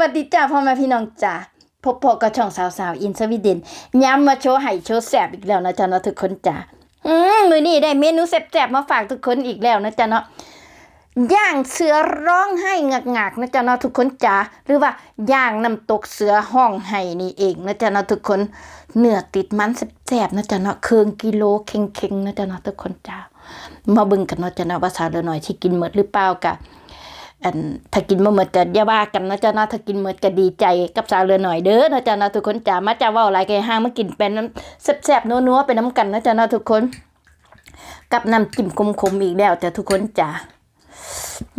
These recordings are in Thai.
วัสดีจ้าพ่อแม่พี่น้องจ้าพบพอกับช่องสาวสาวๆอินสวีเดนย้ำมาโชว์ไห่โชว์แสบอีกแล้วนะจ๊ะเนาะทุกคนจ้าอืมมือนี้ได้เมนูแสบๆมาฝากทุกคนอีกแล้วนะจ๊ะเนาะย่างเสือร้องไห้งักๆนะจ๊ะเนาะทุกคนจ้าหรือว่าย่างน้ำตกเสือห้องไห้นี่เองนะจ๊ะเนาะทุกคนเนื้อติดมันแสบๆนะจ๊ะเนาะเครื่องกิโลเค็งๆนะจ๊ะเนาะทุกคนจ้ามาบิ่งกันเนาะจ๊ะเนาะว่าสาเหลือหน่อยที่กินหมดหรือเปล่ากะ อันถ้ากินบ่หมดจะอย่าว่ากันนะจ๊ะเนาะถ้ากินหมดก็ดีใจกับสาวเรือหน่อยเด้อนะจ๊ะเนาะทุกคนจ๋ามาจ้าว้าหลายแกห้างมากินเป็นน้ำแซ่บๆนัวๆไปน้ำกันนะจ๊ะเนาะทุกคน กับน้ำจิ้มคมๆอีกแล้วจ้ะทุกคนจ๋า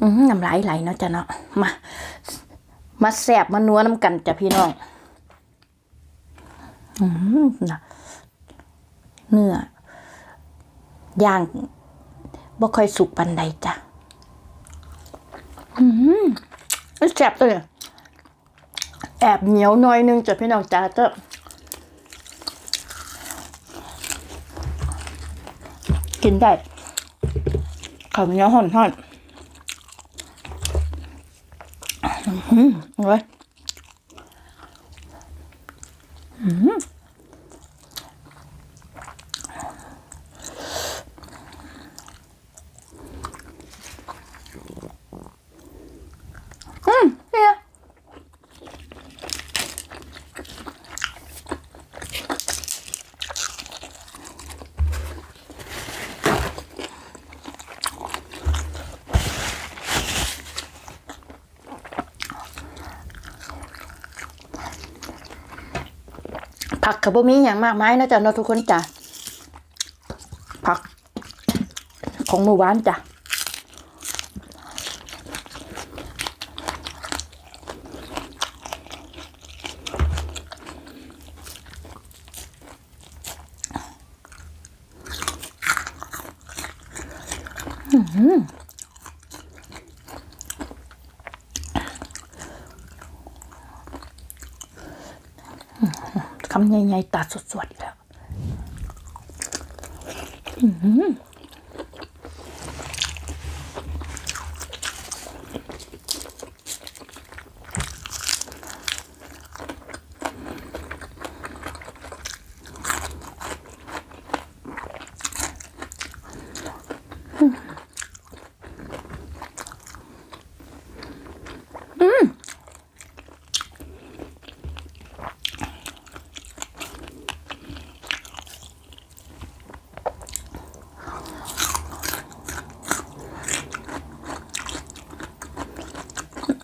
อือน้ำลายไหลเนาะจ๊ะเนาะมามาแซ่บมานัวน้ำกันจ้ะพี่น้องอืมนะเนื้อย่างบ่ค่อยสุกปานใดจ้ะ มันแซ่บเลยแอบเหนียวหน่อยนึงจ้ะพี่น้องจ้าเจ้กินได้ข้าวเหนียวห่อนห่อนอื้อร่อยอื้อ ผักกับบ่มีอย่างมากมายนะจ๊ะเนาะทุกคนจ้ะผัก ของหมู่บ้านจ้ะคำใหญ่ๆตัดสดๆอีกแล้ว อืม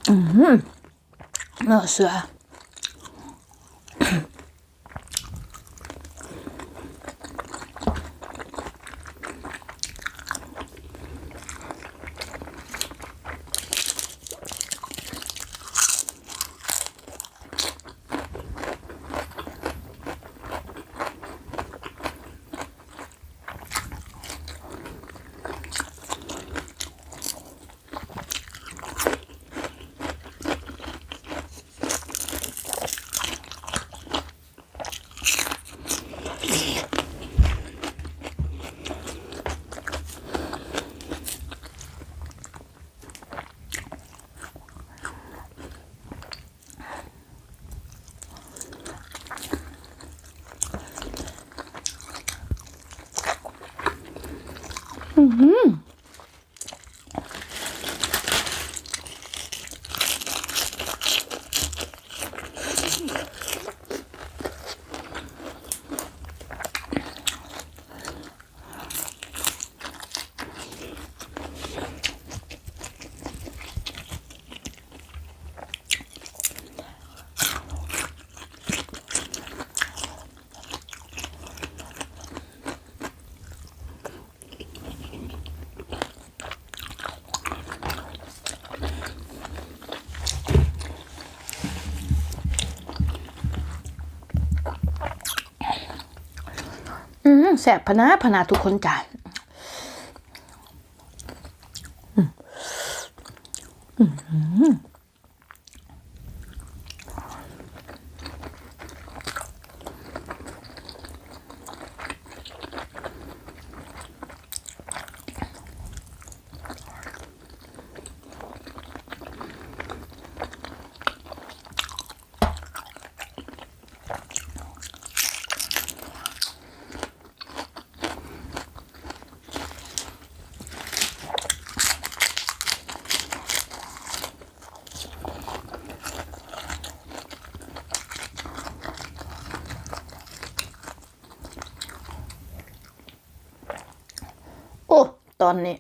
หือเแสบพนาพนาทุกคนจ้ะ อนนี้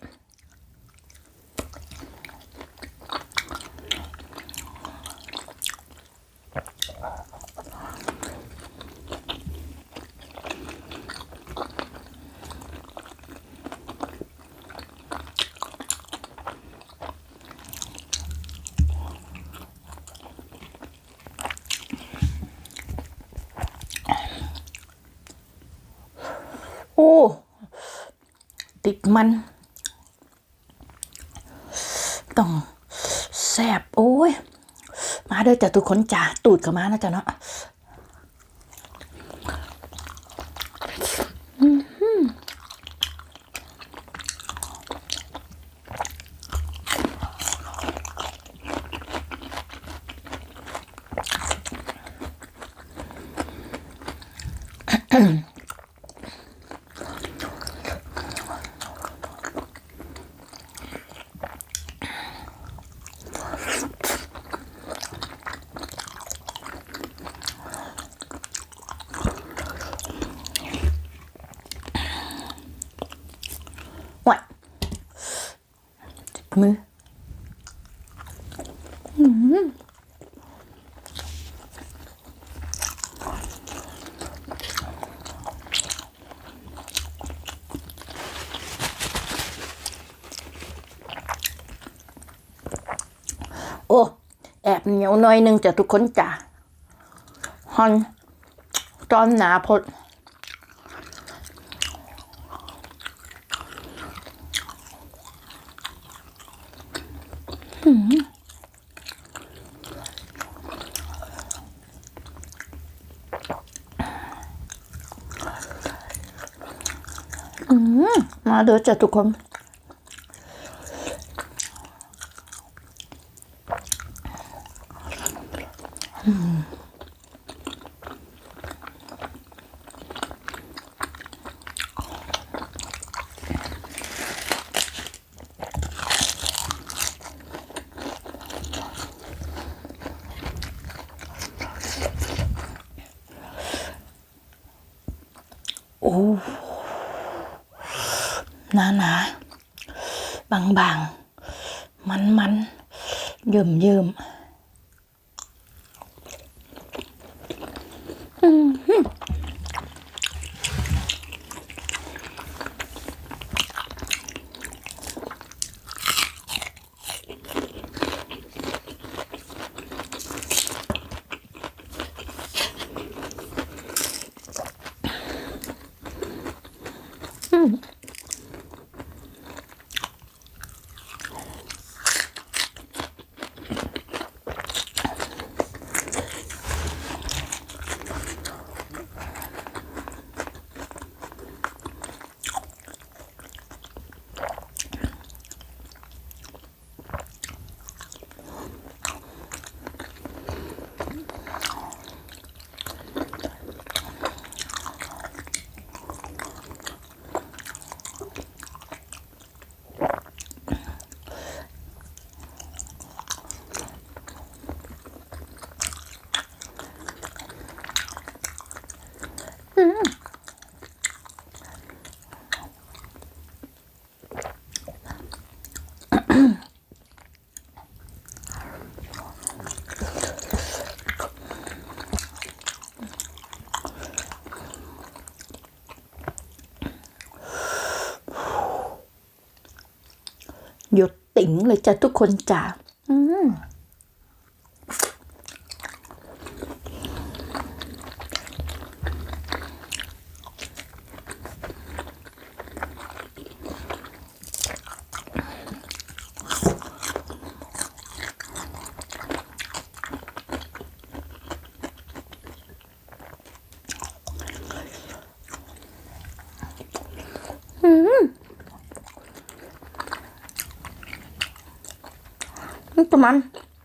โอ้ ติดมัน ต้องแซบโอ้ย มาเด้อจ้ะทุกคนจ้าตูดกับมานะจ้ะเนาะ มืออือหือโอ้แอบเหนียวหน่อยหนึงจ้ะทุกคนจ้ะฮอนตอนหนาพด มาเด้อจ้ะทุกคนโอ้ หนาหนาบางบางมันมันเยิ่มเยิ่มอืม หยดติ๋งเลยจ้ะทุกคนจ้ะอืม นี่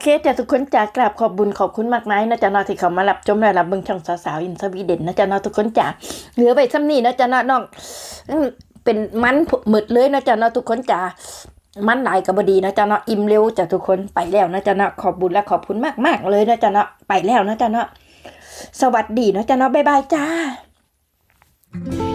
เคจ้ะทุกคนจ้ากราบขอบบุญขอบคุณมากมายนะจ๊ะนาะที่เขามารับชมและรับเบิ่งช่องสาวๆอินสวีเดนนะจ๊ะนาทุกคนจ้าเหลือไปซ้ำนี้นะจ๊ะนาะน้องเป็นมันหมดเลยนะจ๊ะนาทุกคนจ้ามันหลายกับบดีนะจ๊ะเนาะอิ่มเร็วจ้ะทุกคนไปแล้วนะจ๊ะเนาะขอบบุญและขอบคุณมากๆเลยนะจ๊ะเนาะไปแล้วนะจ๊ะเนาะสวัสดีนะจ๊ะเนาะบ๊ายบายจ้า